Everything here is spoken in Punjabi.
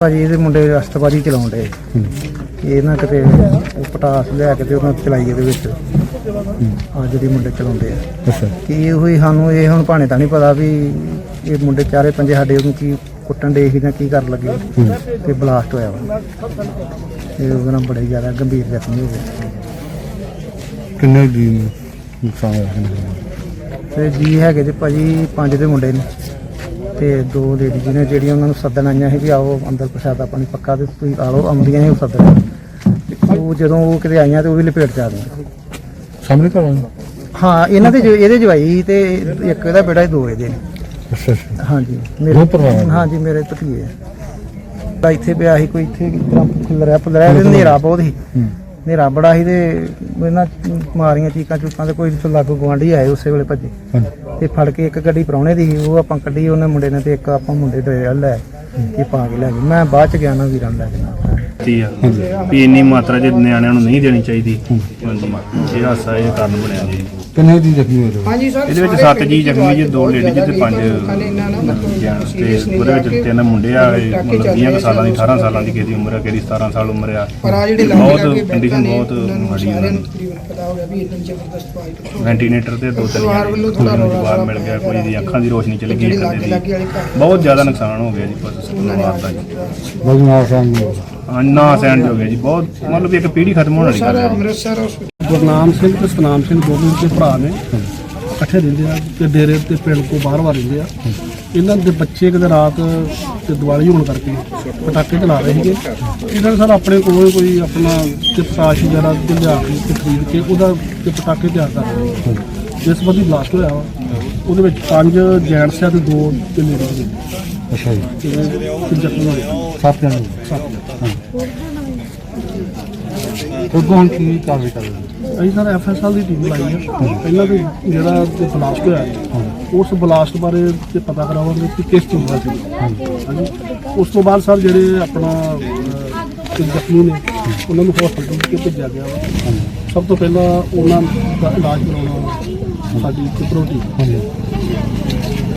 ਭਾਜੀ ਇਹਦੇ ਮੁੰਡੇ ਰਸਤਬਾਜੀ ਚਲਾਉਣ ਦੇ ਇਹ ਨਾ ਕਿਤੇ ਉਹ ਪਟਾਸ ਲਿਆ ਕੇ ਤੇ ਉਹਨਾਂ ਚਲਾਈ ਇਹਦੇ ਵਿੱਚ। ਆ ਜਿਹੜੀ ਮੁੰਡੇ ਚਲਾਉਂਦੇ ਆ। ਅੱਛਾ। ਕੀ ਇਹੋ ਹੀ ਸਾਨੂੰ ਇਹ ਹੁਣ ਭਾਣੇ ਤਾਂ ਨਹੀਂ ਪਤਾ ਵੀ ਇਹ ਮੁੰਡੇ ਚਾਰੇ ਪੰਜੇ ਸਾਡੇ ਉਹਨੂੰ ਕੀ ਕੁੱਟਣ ਦੇ ਸੀ ਜਾਂ ਕੀ ਕਰਨ ਲੱਗੇ। ਤੇ ਬਲਾਸਟ ਹੋਇਆ ਵਾ। ਇਹ ਉਹਦੇ ਨਾਲ ਬੜੇ ਜ਼ਿਆਦਾ ਗੰਭੀਰ ਜ਼ਖਮੀ ਹੋ ਗਏ। ਕਿੰਨੇ ਦੀ ਨੁਕਸਾਨ ਹੋਇਆ ਦਾ? ਤੇ ਜੀ ਹੈਗੇ ਤੇ ਭਾਜੀ ਪੰਜ ਦੇ ਮੁੰਡੇ ਨੇ। ਤੇ ਦੋ ਲੇਡੀ ਜੀ ਨੇ ਜਿਹੜੀਆਂ ਉਹਨਾਂ ਨੂੰ ਸੱਦਣ ਆਈਆਂ ਸੀ ਵੀ ਆਓ ਅੰਦਰ ਪ੍ਰਸ਼ਾਦਾ ਪਾਣੀ ਪੱਕਾ ਤੇ ਤੁਸੀਂ ਆ ਲਓ ਆਉਂਦੀਆਂ ਸੀ ਉਹ ਸੱਦਣ। ਤੇ ਉਹ ਜਦੋਂ ਉਹ ਕਿਤੇ ਆਈਆਂ ਤੇ ਉਹ ਵੀ ਲਪੇਟ ਚ ਆ ਗਈਆਂ। ਸਾਹਮਣੇ ਘਰ ਵਾਲਾ ਹਾਂ ਇਹਨਾਂ ਦੇ ਜੋ- ਇਹਦੇ ਜਵਾਈ ਤੇ ਇੱਕ ਇਹਦਾ ਬੇਟਾ ਇਹ ਦੋ ਇਹਦੇ ਨੇ। ਅੱਛਾ ਅੱਛਾ। ਹਾਂਜੀ ਦੋ ਨੇ? ਹਾਂਜੀ ਮੇਰੇ ਭਤੀਏ ਆ। ਤਾਂ ਇੱਥੇ ਪਿਆ ਸੀ ਕੋਈ ਇੱਥੇ ਕਿਸ ਤਰ੍ਹਾਂ ਖੁੱਲਰਿਆ ਪੁੱਲਰਿਆ ਤੇ ਹਨੇਰਾ ਬਹੁਤ ਸੀ। ਹੂੰ। ਹਨੇਰਾ ਬੜਾ ਸੀ ਤੇ ਇਹਨਾਂ ਮਾਰੀਆਂ ਚੀਕਾਂ ਚੁੱਕਾਂ ਤੇ ਕੋਈ ਲਾਗੂ ਗਵਾਂਢੀ ਆਏ ਉਸੇ ਵੇਲੇ ਭੱਜੇ। ਤੇ ਫੜ ਕੇ ਇੱਕ ਗੱਡੀ ਪ੍ਰਾਹੁਣੇ ਦੀ ਸੀ ਉਹ ਆਪਾਂ ਕੱਢੀ ਉਹਨੇ ਮੁੰਡੇ ਨੇ ਤੇ ਇੱਕ ਆਪਾਂ ਮੁੰਡੇ ਦੇ ਲੈ ਇਹ ਪਾ ਕੇ ਲੈ ਗਏ। ਮੈਂ ਬਾਅਦ ਚ ਗਿਆ ਨਾ ਵੀਰਾਂ ਨੂੰ ਲੈ ਕੇ। ਨਾਲ। ਦਿੱਤੀ ਆ। ਵੀ ਇੰਨੀ ਮਾਤਰਾ ਚ ਨਿਆਣਿਆਂ ਨੂੰ ਨਹੀਂ ਦੇਣੀ ਚਾਹੀਦੀ। ਹਾਂਜੀ ਇਹ ਹਾਸਾ ਇਹ ਕਾਰਨ ਬਣਿਆ ਜੀ। ਕਿੰਨੇ ਦੀ ਜ਼ਖਮੀ ਹੋਏ ਹੋ? ਇਹਦੇ ਵਿੱਚ ਸੱਤ ਜੀ ਜ਼ਖਮੀ ਜੀ ਦੋ ਲੇਡੀ ਜੀ ਤੇ ਪੰਜ ਜੈਂਟਸ ਤੇ ਉਹਦੇ ਵਿੱਚ ਤਿੰਨ ਮੁੰਡੇ ਆ ਇਹ ਮਤਲਬ 20 ਕੁ ਸਾਲਾਂ ਦੀ 18 ਸਾਲਾਂ ਦੀ ਕਿਸੇ ਦੀ ਉਮਰ ਆ ਕਿਸੇ ਦੀ 17 ਸਾਲ ਉਮਰ ਆ। ਪਰ ਆ ਜਿਹੜੇ ਬਹੁਤ ਲਾਗੇ ਕੰਡੀਸ਼ਨ ਬਹੁਤ ਮਾੜੀ ਆ ਨੂੰ ਤਕਰੀਬਨ ਪਤਾ ਹੋ ਗਿਆ ਵੀ ਇੰਨੀ ਜ਼ਬਰਦਸਤ ਫਾਈਟ ਵੈਂਟੀਲੇਟਰ ਤੇ ਦੋ ਤਿੰਨ ਪਰਿਵਾਰ ਵੱਲੋਂ ਥੋੜ੍ਹਾ ਜਣੇ ਰੌਲਾ ਮਿਲ ਗਿਆ ਕੋਈ ਦੀ ਅੱਖਾਂ ਦੀ ਰੋਸ਼ਨੀ ਚਲੀ ਗਈ ਜਿਹੜੇ ਇੱਕ ਲਾਗੇ ਦੇ। ਲਾਗੇ ਦੀ ਵਾਲੇ ਘਰ। ਬਹੁਤ ਜ਼ਿਆਦਾ ਨੁਕਸਾਨ ਹੋ ਗਿਆ ਜੀ ਬਸ ਪਰਿਵਾਰ ਦਾ ਜੀ। ਬਜਨਾਰ ਸਾਹਿਬ ਨੂੰ ਹਾਂ, ਨਾ ਸਹਿਣ ਹੋ ਗਿਆ ਜੀ ਬਹੁਤ ਮਤਲਬ ਇੱਕ ਪੀੜ੍ਹੀ ਖਤਮ ਹੋਣ ਵਾਲੀ ਗੱਲ ਹੈ। ਅੰਮ੍ਰਿਤਸਰ ਗੁਰਨਾਮ ਸਿੰਘ ਤੇ ਸਤਨਾਮ ਸਿੰਘ ਦੋਵੇਂ ਦੇ ਭਰਾ ਨੇ। ਇਕੱਠੇ ਰਹਿੰਦੇ ਆ ਤੇ ਡੇਰੇ ਤੇ ਪਿੰਡ ਤੋਂ ਬਾਹਰ ਵਾਰ ਰਹਿੰਦੇ ਆ। ਇਹਨਾਂ ਦੇ ਬੱਚੇ ਕਿਤੇ ਰਾਤ ਤੇ ਦੀਵਾਲੀ ਹੋਣ ਕਰਕੇ ਪਟਾਕੇ ਚਲਾ ਰਹੇ ਸੀਗੇ। ਇਹਨਾਂ ਨੇ ਸਰ ਆਪਣੇ ਕੋਲ ਕੋਈ ਆਪਣਾ ਤੇ ਪਤਾਸ਼ ਵਗੈਰਾ ਤੇ ਲਿਆ ਕੇ ਤੇ ਖਰੀਦ ਕੇ ਉਹਦਾ ਤੇ ਪਟਾਕੇ ਤਿਆਰ ਕਰ ਰਹੇ ਸੀ ਜਿਸ ਬੰਦੀ ਬਲਾਸਟ ਹੋਇਆ ਵਾ। ਉਹਦੇ ਵਿੱਚ ਪੰਜ ਜੈਂਟਸ ਆ ਤੇ ਦੋ ਤੇ ਲੇਡੀਜ਼ ਨੇ। ਅੱਛਾ ਜੀ ਤੇ ਸੱਤ ਜਣੇ ਉਦੋਂ ਹੁਣ ਕੀ ਕਾਰਵਾਈ ਕਰ ਰਹੇ? ਅਸੀਂ ਸਰ ਐਫਐਸਐਲ ਦੀ ਟੀਮ ਲਾਈ ਹੈ। ਪਹਿਲਾਂ ਤੇ ਜਿਹੜਾ ਤੇ ਬਲਾਸਟ ਹੋਇਆ ਉਸ ਬਲਾਸਟ ਬਾਰੇ ਤੇ ਪਤਾ ਕਰਾਵਾਂਗੇ ਕਿ ਕਿਸ ਚੀਜ਼ ਦਾ ਸੀ। ਹਾਂਜੀ। ਉਸ ਤੋਂ ਬਾਅਦ ਸਰ ਜਿਹੜੇ ਆਪਣਾ ਤੇ ਜ਼ਖਮੀ ਨੇ ਉਹਨਾਂ ਨੂੰ ਹਸਪਤਾਲ ਕੇ ਭੇਜਿਆ ਗਿਆ ਵਾ। ਸਭ ਤੋਂ ਪਹਿਲਾਂ ਉਹਨਾਂ ਦਾ ਇਲਾਜ ਕਰਾਉਣਾ ਸਾਡੀ ਪ੍ਰਾਇੋਰਟੀ